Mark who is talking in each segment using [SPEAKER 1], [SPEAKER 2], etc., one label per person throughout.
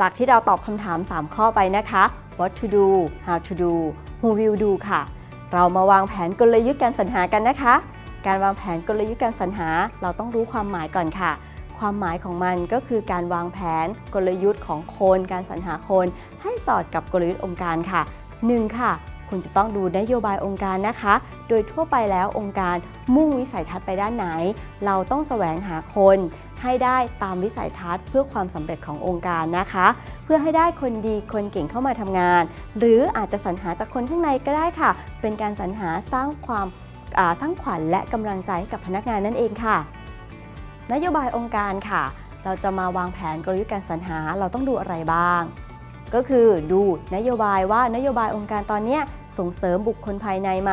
[SPEAKER 1] จากที่เราตอบคำถาม 3 ข้อไปนะคะ what to do how to do who will do ค่ะ เรามาวางแผนกลยุทธ์การสรรหากันนะคะ การวางแผนกลยุทธ์การสรรหา เราต้องรู้ความหมายก่อนค่ะ ความหมายของมันก็คือการวางแผนกลยุทธ์ของคนการสรรหาคน ให้สอดกับกลยุทธ์องค์การค่ะ 1. ค่ะคุณจะต้องดูนโยบายองค์การนะคะ โดยทั่วไปแล้วองค์การมุ่งวิสัยทัศน์ไปด้านไหน เราต้องแสวงหาคน ให้ได้ตามวิสัยทัศน์ เพื่อความสำเร็จขององค์การนะคะ เพื่อให้ได้คนดีคนเก่งเข้ามาทำงาน หรืออาจจะสรรหาจากคนข้างในก็ได้ค่ะ เป็นการสรรหาสร้างความาสร้างขวัญและกำลังใจให้กับพนักงานนั่นเองค่ะ นโยบายองค์การค่ะ เราจะมาวางแผนกลยุทธ์การสรรหาเราต้องดูอะไรบ้าง ก็คือดูนโยบายว่านโยบายองค์การตอนเนี้ย ส่งเสริมบุคคลภายในไหม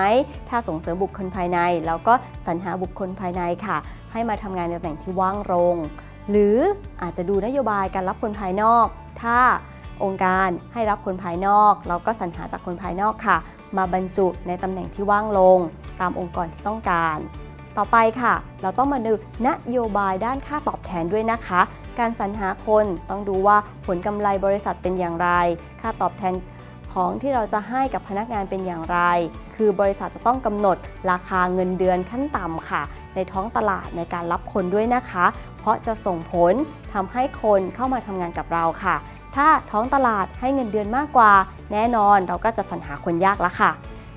[SPEAKER 1] ถ้าส่งเสริมบุคคลภายใน เราก็สรรหาบุคคลภายในค่ะ ให้มาทำงานในตำแหน่งที่ว่างลง หรืออาจจะดูนโยบายการรับคนภายนอก ถ้าองค์การให้รับคนภายนอก เราก็สรรหาจากคนภายนอกค่ะ มาบรรจุในตำแหน่งที่ว่างลง ตามองค์กรที่ต้องการ ต่อไปค่ะ เราต้องมาดูนโยบายด้านค่าตอบแทนด้วยนะคะ การสรรหาคนต้องดูว่าผลกำไรบริษัทเป็นอย่างไร ค่าตอบแทน ของที่เราจะให้กับพนักงานเป็นอย่างไร คือบริษัทจะต้องกำหนดราคาเงินเดือนขั้นต่ำค่ะ ในท้องตลาดในการรับคนด้วยนะคะ เพราะจะส่งผลทำให้คนเข้ามาทำงานกับเราค่ะ ถ้าท้องตลาดให้เงินเดือนมากกว่า แน่นอนเราก็จะสรรหาคนยากละค่ะ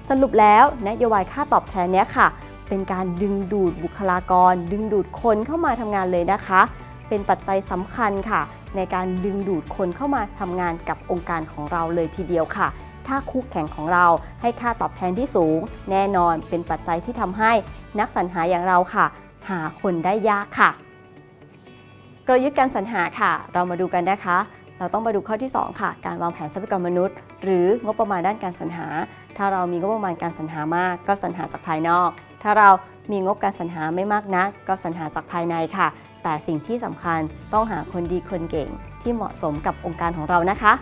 [SPEAKER 1] สรุปแล้วนโยบายค่าตอบแทนเนี้ยค่ะ เป็นการดึงดูดบุคลากร ดึงดูดคนเข้ามาทำงานเลยนะคะ เป็นปัจจัยสำคัญค่ะ ในการดึงดูดคนเข้ามาทำงานกับองค์การของเราเลยทีเดียวค่ะ ถ้าคู่แข่งของเราให้ค่าตอบแทนที่สูง แน่นอนเป็นปัจจัยที่ทำให้นักสรรหาอย่างเราค่ะ หาคนได้ยากค่ะ กลยุทธ์การสรรหาค่ะ เรามาดูกันนะคะ เราต้องมาดูข้อที่ 2 ค่ะ การวางแผนทรัพยากรมนุษย์ หรืองบประมาณด้านการสรรหา ถ้าเรามีงบประมาณการสรรหามาก ก็สรรหาจากภายนอก ถ้าเรามีงบการสรรหาไม่มากนักก็สรรหาจากภายในค่ะ แต่สิ่งที่สำคัญต้องหาคนดีคนเก่งที่เหมาะสมกับองค์การของเรานะคะ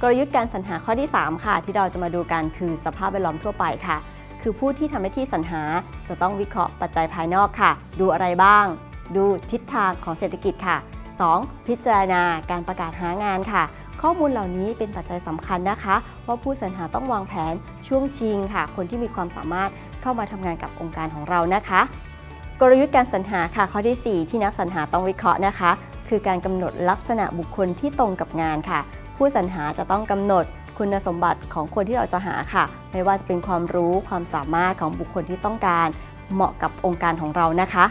[SPEAKER 1] กลยุทธ์การสรรหาข้อที่ 3 ค่ะ ที่เราจะมาดูกันคือสภาพแวดล้อมทั่วไปค่ะ คือผู้ที่ทำหน้าที่สรรหาจะต้องวิเคราะห์ปัจจัยภายนอกค่ะ ดูอะไรบ้าง ดูทิศทางของเศรษฐกิจค่ะ 2. พิจารณาการประกาศหางานค่ะ ข้อมูลเหล่านี้เป็นปัจจัยสำคัญนะคะ ว่าผู้สรรหาต้องวางแผนช่วงชิงค่ะ คนที่มีความสามารถเข้ามาทำงานกับองค์การของเรานะคะ กลยุทธ์การสรรหาค่ะข้อที่ 4 ที่นักสรรหาต้องวิเคราะห์นะคะ คือการกำหนดลักษณะบุคคลที่ตรงกับงานค่ะ ผู้สรรหาจะต้องกำหนดคุณสมบัติของคนที่เราจะหาค่ะ ไม่ว่าจะเป็นความรู้ความสามารถของบุคคลที่ต้องการ เหมาะกับองค์การของเรานะคะ